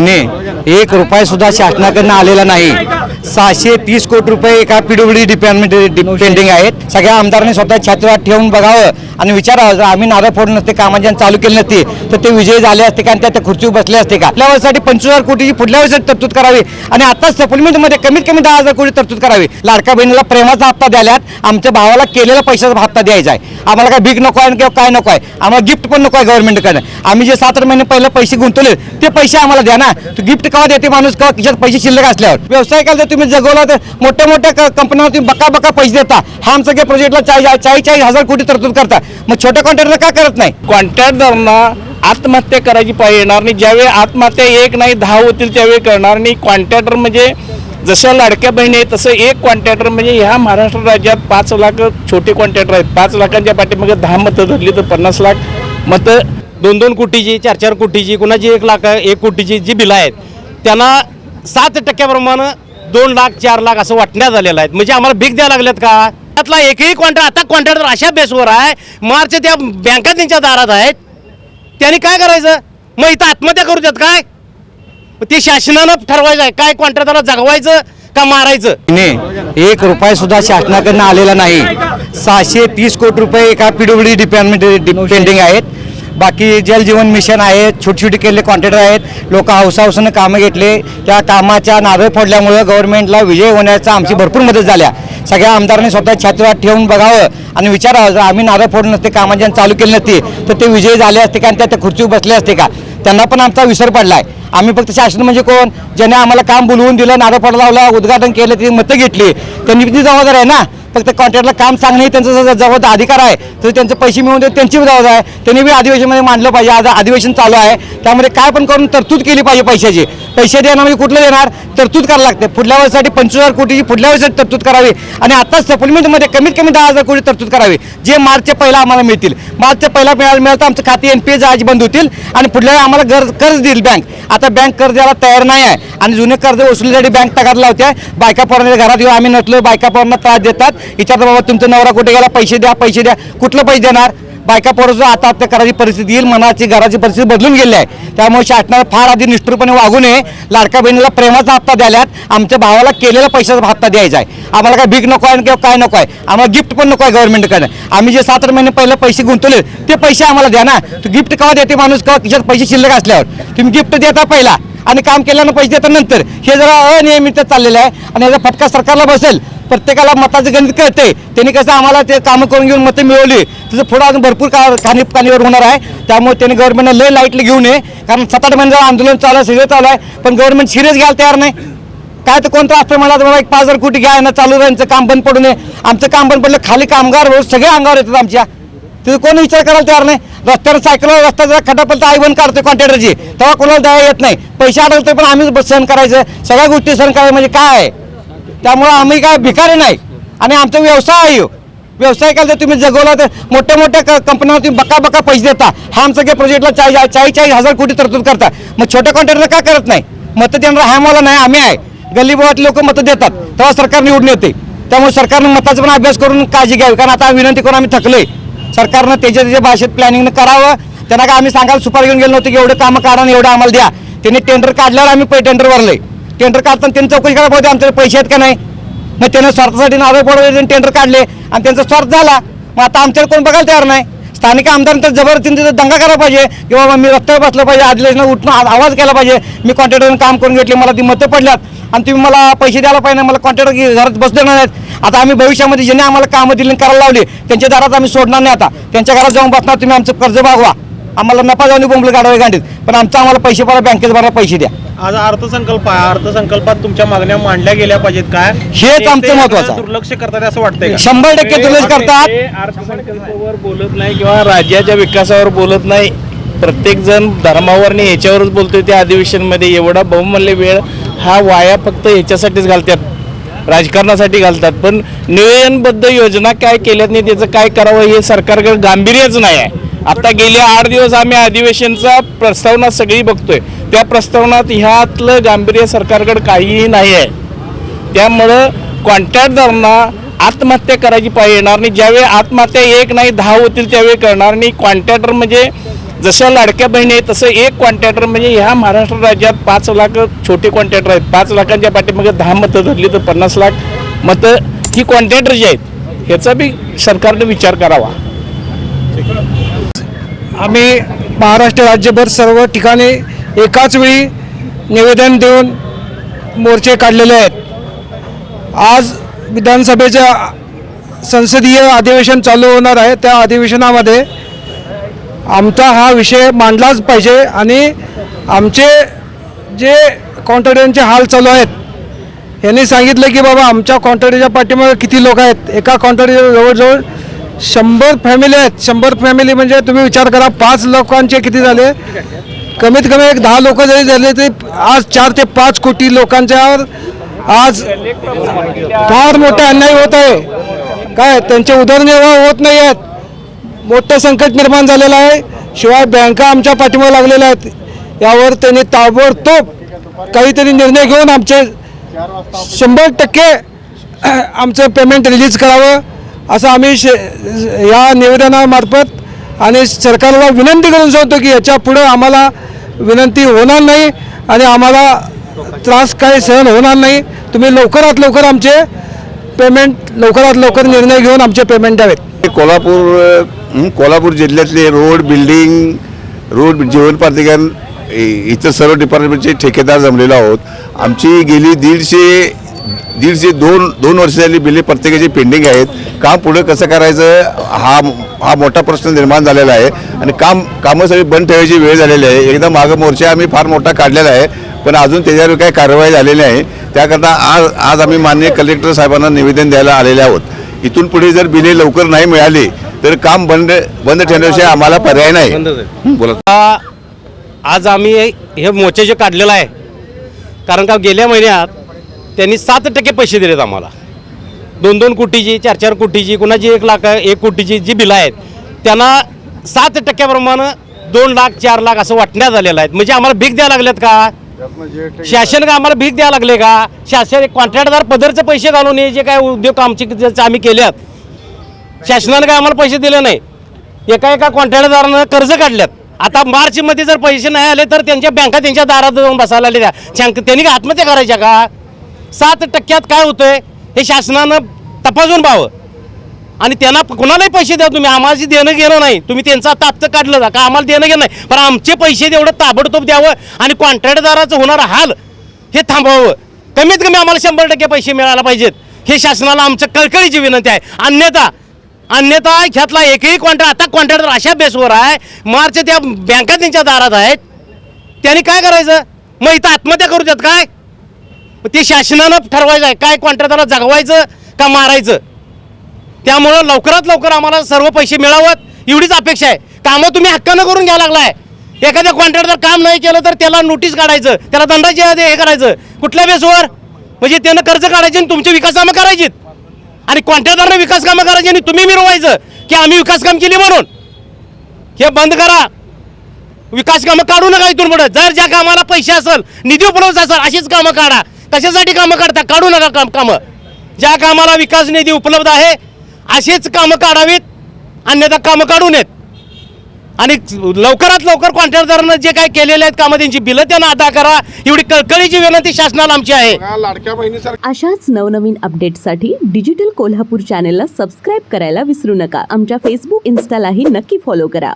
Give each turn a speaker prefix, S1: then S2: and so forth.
S1: ने एक रुपया सुद्धा शासनाकडनं आलेला नाही. सहाशे तीस कोटी रुपये एका पीडब्ल्यू डिपार्टमेंट पेंडिंग आहेत. सगळ्या आमदारांनी स्वतः छातीवाट ठेवून बघावं. आणि विचारावं जर आम्ही नारळ फोड नसते कामांच्या चालू केले नसते तर ते विजयी झाले असते का आणि त्या त्या खुर्चीवर बसले असते का? आपल्या वर्षासाठी पंचवीस हजार कोटीची पुढल्या वर्षात तरतूद करावी. आणि आता सप्लिमेंटमध्ये कमीत कमी दहा हजार कोटी तरतूद करावी. लाडका बहिणीला प्रेमाचा हप्ता द्याल्यात आमच्या भावाला केलेला पैशाचा हप्ता द्यायचा आहे. आम्हाला काय भीक नको आहे किंवा काय नको आहे. आम्हाला गिफ्ट पण नको आहे गव्हर्नमेंटकडे आम्ही जे सात आठ महिने पहिले पैसे गुंतवले ते पैसे आम्हाला द्या ना. तो गिफ्ट कवा देते माणूस? कवा खिशात पैसे शिल्लक असल्यावर? व्यवसाय केला जर तुम्ही जगवला तर मोठ्या मोठ्या कंपन्यांवर तुम्ही बका बका पैसे देता. हा आमच्या काही प्रोजेक्टला चाळीस चाळीस चाळीस हजार कोटी तरतूद करता. मग छोट्या कॉन्ट्रॅक्टरला का करत नाही?
S2: कॉन्ट्रॅक्टदारांना आत्महत्या करायची पाहिजे येणार नाही. ज्यावेळी आत्महत्या एक नाही दहा होतील त्यावेळी करणार नाही. कॉन्ट्रॅक्टर म्हणजे जसं लाडक्या बहिणी आहे तसं एक कॉन्ट्रॅक्टर म्हणजे ह्या महाराष्ट्र राज्यात पाच लाख छोटे कॉन्ट्रॅक्टर आहेत. पाच लाखांच्या पाठीमागे दहा मतं धरली तर पन्नास लाख मतं
S3: दोन दोन कोटीची चार चार कोटीची कुणाची एक लाख एक कोटीची जी बिलं आहेत त्यांना सात टक्क्याप्रमाणे दोन लाख चार लाख असं वाटण्यात आलेलं आहे म्हणजे आम्हाला भीक द्यायला लागल्यात का? त्यातला एकही कॉन्ट्रॅक्ट आता कॉन्ट्रॅक्टर अशा बेसवर आहे मार्च त्या बँका त्यांच्या दारात आहेत. त्यांनी काय करायचं? मग इथं आत्महत्या करू देत काय? ते शासनानं ठरवायचं आहे काय कॉन्ट्रॅक्टरला जगवायचं का मारायचं?
S1: एक रुपया सुद्धा शासनाकडनं आलेला नाही. सहाशे तीस कोटी रुपये एका पीडब्ल्यू डिपार्टमेंट पेंडिंग आहेत. बाकी जल जीवन मिशन आहेत छोटे छोटे केलेले कॉन्ट्रॅक्टर आहेत लोक हौसाहौसानं कामं घेतले. त्या कामाच्या नावे फोडल्यामुळं गव्हर्नमेंटला विजय होण्याचा आमची भरपूर मदत झाल्या. सगळ्या आमदारांनी स्वतः छातीवाट ठेवून बघावं आणि विचारावं जर आम्ही नारळ फोडले नसते कामांच्या चालू केले नसते तर ते विजयी झाले असते का आणि त्या त्या खुर्चीवर बसले असते का? त्यांना पण आमचा विसर पडलाय. आम्ही फक्त शासन म्हणजे कोण? ज्याने आम्हाला काम बोलवून दिलं नारळ पडला लावला उद्घाटन केलं ती मतं घेतली. त्यांनी किती जबाबदार आहे ना? फक्त कॉन्ट्रॅक्टला काम सांगणे हे त्यांचा जर जबाबदार अधिकार आहे. तर त्यांचे पैसे मिळवून देत त्यांची जबाबदार आहे. त्यांनी बी अधिवेशनमध्ये मांडलं पाहिजे. आज अधिवेशन चालू आहे. त्यामध्ये काय पण करून तरतूद केली पाहिजे पैशाची. पैसे देणार म्हणजे कुठलं देणार? तरतूद करायला लागते. पुढल्या वर्षासाठी पंचवीस हजार कोटीची पुढल्या वर्षासाठी तरतूद करावी. आणि आता सप्लिमेंटमध्ये कमीत कमी दहा हजार कोटी तरतूद करावी. जे मार्चच्या पहिला आम्हाला मिळतील. मार्चच्या पहिला मिळाला मिळालं तर आमचं खाते एन पी एच आज बंद होतील. आणि पुढल्या वेळी आम्हाला कर्ज कर्ज देईल बँक आता बँक कर्ज द्यायला तयार नाही आहे. आणि जुने कर्ज वसुलीसाठी बँक तगार लावते बायका पोरांच्या घरात येऊ आम्ही नसलो बायका पोरांना त्रास देतात. विचारतात बाबा तुमचा नवरा कुठे गेला? पैसे द्या पैसे द्या. कुठलं पैसे देणार? बायका पोराचं आत्महत्या करायची परिस्थिती येईल मनाची घराची परिस्थिती बदलून गेली आहे. त्यामुळे शासनाला फार आधी निष्ठुरपणे वागू नये. लाडका बहिणीला प्रेमाचा हप्ता द्याल्यात आमच्या भावाला केलेला पैशाचा हप्ता द्यायचा आहे. आम्हाला काय भीक नको आहे किंवा काय नको आहे? आम्हाला गिफ्ट पण नको आहे गव्हर्नमेंटकडे आम्ही जे सात महिने पहिले पैसे गुंतवले ते पैसे आम्हाला द्या ना. तू गिफ्ट केव्हा देते माणूस? केव्हा खिशात पैसे शिल्लक असल्यावर? तुम्ही गिफ्ट देता पहिला. आणि काम केल्यानं पैसे देता नंतर. हे जरा अनियमित चाललेलं आहे. आणि याचा फटका सरकारला बसेल. प्रत्येकाला मताचं गणित कळते त्यांनी कसं आम्हाला ते कामं करून घेऊन मतं मिळवली. त्याचं पुढं अजून भरपूर का खाणीपाणीवर होणार आहे. त्यामुळे त्यांनी गव्हर्नमेंटला लय लाईटली घेऊ नये. कारण सात आठ महिने आंदोलन चालू आहे सगळं चालू आहे. पण गव्हर्नमेंट सिरियस घ्यायला तयार नाही. काय तर कोणतं असतं मला तुम्हाला एक पाच हजार कोटी घ्या ना चालू राहायचं काम बंद पडू नये. आमचं काम बंद पडलं खाली कामगार रोज सगळे अंगावर येतात आमच्या. तिथं कोणी विचार करायला तयार नाही. रस्त्यावर सायकलवर रस्ता जरा खड्डा पडला आई बंद काढते कॉन्ट्रॅक्टरची तेव्हा कोणाला दया येत नाही. पैसे अडवते पण आम्हीच बस सहन करायचं. सगळ्या गोष्टी सहन करायचं म्हणजे काय आहे? त्यामुळं आम्ही काय भिकारी नाही. आणि आमचा व्यवसाय आहे व्यवसाय केला तर तुम्ही जगवला तर मोठ्या मोठ्या क- कंपन्यांना तुम्ही बका बका पैसे देता. हा आमचं काही प्रोजेक्टला चाळीस चाळीस चाळीस हजार कोटी तरतूद करता. मग छोट्या कॉन्ट्रॅक्टरला का करत नाही? मतं देणार हा मला नाही आम्ही आहे. गल्ली लोक मतं देतात. तेव्हा सरकार निवडून येते. त्यामुळे सरकारनं मताचा पण अभ्यास करून काळजी घ्यावी. कारण आता विनंती करून आम्ही थकलोय. सरकारनं त्याच्या त्याच्या भाषेत प्लॅनिंगनं करावं. त्यांना काय आम्ही सांगायला सुपारी घेऊन गेलो नव्हतो की एवढं कामं काढा आणि एवढं आम्हाला द्या. त्यांनी टेंडर काढल्यावर आम्ही पै टेंडर भरले. टेंडर काढताना त्यांनी चौकशी करायला पाहिजे आमच्याकडे पैसे आहेत का नाही? मग त्यांना स्वार्थासाठी नारळ पडवले टेंडर काढले आणि त्यांचा स्वार्थ झाला. मग आता आमच्याकडे कोण बघायला तयार नाही? स्थानिक आमदारांनी तर जबरदस्तीने तिथं दंगा करायला पाहिजे. किंवा मी रस्त्यावर बसलं पाहिजे अधिवेशनात उठून आवाज केला पाहिजे. मी कॉन्ट्रॅक्टरनं काम करून घेतले मला ती मतं पडल्यात. आणि तुम्ही मला पैसे द्यायला पाहिजे मला कॉन्ट्रॅक्टर घरात बसले नाहीत. आता आम्ही भविष्यामध्ये ज्यांनी आम्हाला कामं दिली करायला लावली त्यांच्या दारात आम्ही सोडणार नाही आता. त्यांच्या घरात जाऊन बसणार तुम्ही आमचं कर्ज भागवा आम्हाला नफा जाऊन बोंबलं काढावे गांडीत पण आमचं आम्हाला पैसे भरा बँकेत भरा पैसे द्या.
S4: आज अर्थसंकल्प आहे. अर्थसंकल्पात तुमच्या मागण्या मांडल्या गेल्या पाहिजेत काय?
S1: हेच आमचं आहे.
S4: दुर्लक्ष करतात असं वाटतंय का?
S1: शंभर टक्के दुर्लक्ष करतात.
S2: ते अर्थसंकल्पावर बोलत नाही किंवा राज्याच्या विकासावर बोलत नाही. प्रत्येक जण धर्मावर आणि ह्याच्यावरच बोलतोय त्या अधिवेशनमध्ये. एवढा बहुमूल्य वेळ हा वाया फक्त ह्याच्यासाठीच घालतात. राजकारणासाठी घालतात. पण नियोजनबद्ध योजना काय केल्यात नाही त्याचं काय करावं हे सरकारकडे गांभीर्यच नाही आहे. आता गेले आठ दिवस आम्ही अधिवेशनचा प्रस्तावना सगळी बघतोय. त्या प्रस्तावनात ह्यातलं गांभीर्य सरकारकडे काहीही नाही आहे त्यामुळं कॉन्ट्रॅक्टदारांना आत्महत्या करायची पाळी येणार नाही. ज्यावेळी आत्महत्या एक नाही दहा होतील त्यावेळी करणार नाही. कॉन्ट्रॅक्टर म्हणजे जशा लाडक्या बहिणी आहेत तसं एक कॉन्ट्रॅक्टर म्हणजे ह्या महाराष्ट्र राज्यात पाच लाख छोटे कॉन्ट्रॅक्टर आहेत. पाच लाखांच्या पाठीमागे दहा मतं धरली तर पन्नास लाख मतं ही कॉन्ट्रॅक्टर जी आहेत. ह्याचा बी सरकारने विचार करावा.
S5: आम्ही महाराष्ट्र राज्यभर सर्व ठिकाणी एकाच वेळी निवेदन देऊन मोर्चे काढलेले आहेत. आज विधानसभेच्या संसदीय अधिवेशन चालू होणार आहे. त्या अधिवेशनामध्ये आमचा हा विषय मांडलाच पाहिजे आणि आमचे जे कॉन्ट्रॅक्टरांचे हाल चालू आहेत यांनी सांगितलं की बाबा आमच्या कॉन्ट्रॅक्टरच्या पाठीमागे किती लोक आहेत? एका कॉन्ट्रॅक्टर जवळजवळ शंभर फॅमिली आहेत. शंभर फॅमिली म्हणजे तुम्ही विचार करा पाच लोकांचे किती झाले? कमीत कमी एक दहा लोक जरी झाले तरी आज चार ते पाच कोटी लोकांच्यावर आज फार मोठा अन्याय होत आहे. काय त्यांचे उदरनिर्वाह होत नाही आहेत. मोठं संकट निर्माण झालेलं आहे. शिवाय बँका आमच्या पाठीमागे लागलेल्या आहेत. यावर त्यांनी ताबडतोब काहीतरी निर्णय घेऊन आमचे शंभर टक्के आमचं पेमेंट रिलीज करावं. असं आम्ही शे या निवेदनामार्फत आणि सरकारला विनंती करून सांगतो की याच्या पुढं आम्हाला विनंती होणार नाही आणि आम्हाला त्रास काही सहन होणार नाही. तुम्ही लवकरात लवकर आमचे पेमेंट लवकरात लवकर निर्णय घेऊन आमचे पेमेंट द्यावेत.
S6: कोल्हापूर कोल्हापूर जिल्ह्यातले रोड बिल्डिंग रोड जीवन प्राधिकरण इतर सर्व डिपार्टमेंटचे ठेकेदार जमलेलो आहोत. आमची गेली दीडशे दीडशे दोन दोन वर्ष झाली बिले प्रत्येकाची पेंडिंग आहेत. काम पुढं कसं करायचं हा हा मोठा प्रश्न निर्माण झालेला आहे. आणि काम कामं सगळी बंद ठेवायची वेळ झालेली आहे. एकदा मागं मोर्चा आम्ही फार मोठा काढलेला आहे पण अजून त्याच्यावर काही कारवाई झालेली नाही. त्याकरता आज आज आम्ही माननीय कलेक्टर साहेबांना निवेदन द्यायला आलेले आहोत. इथून पुढे जर बिले लवकर नाही मिळाली तर काम बंद बंद ठेवण्याशिवाय आम्हाला पर्याय नाही. बोला.
S3: आज आम्ही हे मोर्चे जे काढलेलं आहे कारण का गेल्या महिन्यात त्यांनी सात टक्के पैसे दिलेत आम्हाला. दोन दोन कोटीची चार चार कोटीची कुणाची एक लाख एक कोटीची जी बिलं आहेत त्यांना सात टक्क्याप्रमाणे दोन लाख चार लाख असं वाटण्यात आलेलं आहे म्हणजे आम्हाला भीक द्यायला लागल्यात का? शासन का आम्हाला भीक द्यायला लागले का? शासन कॉन्ट्रॅक्टदार पदरचे पैसे घालून हे जे काय उद्योग आमचे आम्ही केल्यात शासनानं काय आम्हाला पैसे दिले नाही. एका एका कॉन्ट्रॅक्टदारानं कर्ज काढल्यात. आता मार्चमध्ये जर पैसे नाही आले तर त्यांच्या बँका त्यांच्या दारात जाऊन बसायला आले त्या त्यांनी आत्महत्या करायच्या का? सात टक्क्यात काय होतंय हे शासनानं तपासून पाहावं. आणि त्यांना कुणालाही पैसे द्या तुम्ही आम्हाला जे देणं घेणं नाही तुम्ही त्यांचा तात्त काढलं जा. का आम्हाला देणं घेणं नाही पण आमचे पैसे तेवढं ताबडतोब द्यावं आणि कॉन्ट्रॅक्टदाराचं होणार हाल हे थांबवावं. कमीत कमी आम्हाला शंभर टक्के पैसे मिळायला पाहिजेत. हे शासनाला आमचं कळकळीची विनंती आहे. अन्यथा अन्यथा ह्यातला एकही कॉन्ट्रॅक्ट आता कॉन्ट्रॅक्टर अशा बेसवर आहे मार्च त्या बँका त्यांच्या दारात आहेत. त्यांनी काय करायचं? मग इथं आत्महत्या करू देत काय? मग ते शासनानं ठरवायचं आहे. काय कॉन्ट्रॅक्टरला जगवायचं का मारायचं? त्यामुळं लवकरात लवकर आम्हाला सर्व पैसे मिळावत. एवढीच अपेक्षा आहे. कामं तुम्ही हक्कानं करून घ्यायला लागलाय. एखाद्या कॉन्ट्रॅक्टर काम नाही केलं तर त्याला नोटीस काढायचं. त्याला दंडाचे हे करायचं. कुठल्या बेसवर? म्हणजे त्यानं कर्ज काढायचे आणि तुमचे विकास कामं करायची आणि कॉन्ट्रॅक्टरनं विकास कामं करायची आणि तुम्ही मिरवायचं की आम्ही विकास काम केली म्हणून. हे बंद करा. विकास कामं काढू नका इथून पुढे. जर ज्या कामाला पैसे असेल निधी उपलब्ध असेल अशीच कामं काढा. कशासाठी कामं काढता काढू नका काम कामं. ज्या कामाला विकास निधी उपलब्ध आहे अशीच कामं काढावीत अन्यथा कामं काढू नयेत. आणि लवकरात लवकर कॉन्ट्रॅक्टदारानं जे काय केलेले आहेत कामं त्यांची बिलं त्यांना अदा करा. एवढी कळकळीची विनंती शासनाला आमची आहे.
S7: अशाच नवनवीन अपडेट्ससाठी डिजिटल कोल्हापूर चॅनेलला सबस्क्राईब करायला विसरू नका. आमच्या फेसबुक इन्स्टालाही नक्की फॉलो करा.